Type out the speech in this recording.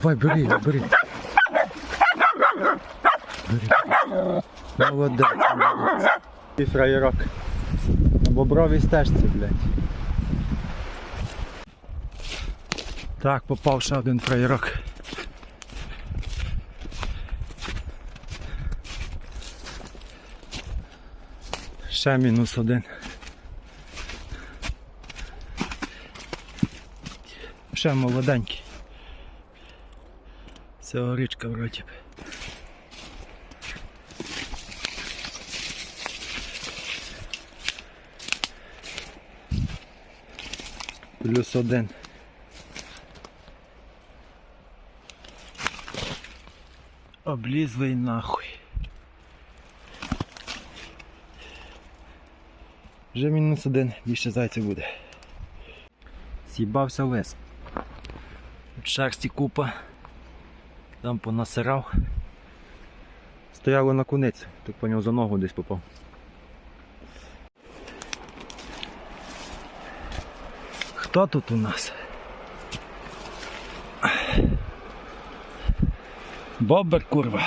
Давай, бери, бери. Бери. Молодець, молодець. І фраєрок. На бобровій стежці, блядь. Так, попав ще один фраєрок. Ще мінус один. Ще молоденький. Це горичка вроді. Плюс один. Облізлий нахуй. Вже мінус один, більше зайців буде. С'їбався лес. Шерсті купа. Там понасирав. Стояло на кунець, так нього за ногу десь попав. Хто тут у нас? Бобер курва.